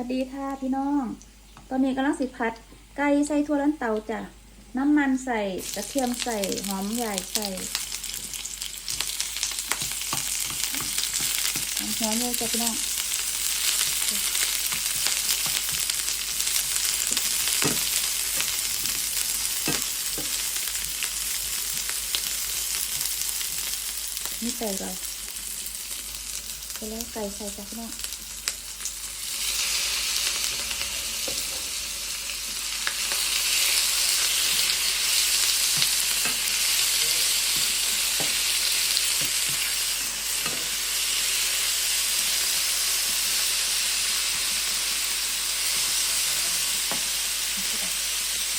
วัสดีค่ะพี่น้อง ตอนนี้กำลังสิผัด ไก่ใส่ทั่วลันเตาจ้ะ น้ำมันใส่กระเทียมใส่หอมใหญ่ใส่หอมหัวเลยจ้ะพี่น้องนี่ใส่เราไปแล้วไก่ใส่จ้ะพี่น้อง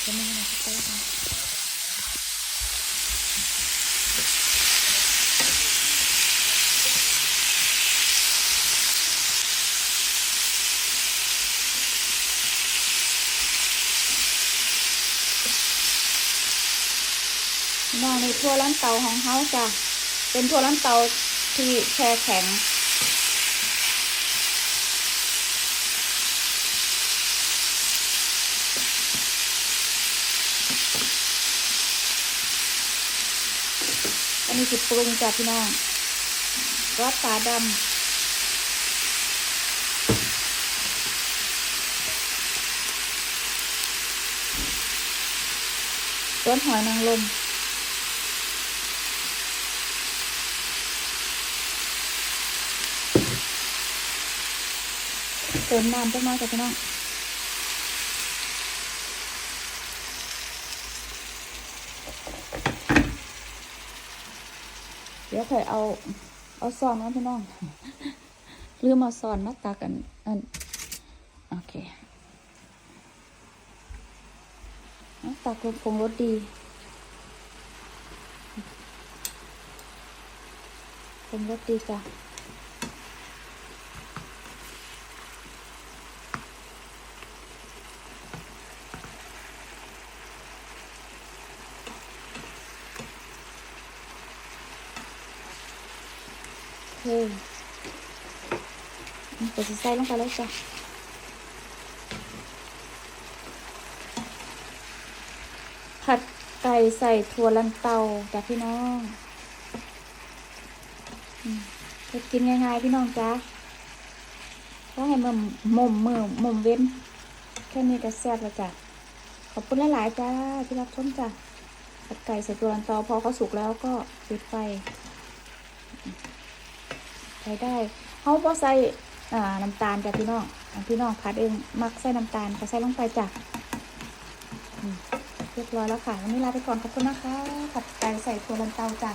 จะไม่ให้มันเข้าไปแล้นนองในทั่วร้านเตาของเขาจ้ะเป็นทั่วร้านเตาที่แช่แข็ง อันนี้สิปรุงจ้ะพี่น้องรสฝาดำต้นหอยนางรมเติมน้ำจังน้อยจ้ะพี่น้อง เดี๋ยวค่อยเอาเอาซอนนะพี่น้องลืมเอาซอนมาตักกันอันโอเคเอาตักลงผงรสดีผงรสดีจ้ะ เคเดี๋ยวจะใส่ลงไปแล้วจ้ะผัดไก่ใส่ถั่วลันเตาจ้ะพี่น้องจะกินง่ายๆพี่น้องจ้ะก็ให้มันมุมมือมุมเว้น แค่นี้ก็แซ่บแล้วจ้ะ ขอบคุณหลายๆจ้าที่รับชมจ้ะผัดไก่ใส่ถั่วลันเตาพอเขาสุกแล้วก็ปิดไฟ ใช้ได้เขาพอใส่น้ำตาลจ้ะพี่น้องอ่าพี่น้องคัดเองมักใส่น้ำตาลก็ใส่ลงไปจ้ะเรียบร้อยแล้วค่ะวันนี้ลาไปก่อนขอบคุณนะคะผัดไก่ใส่ถั่วลันเตาจ้ะ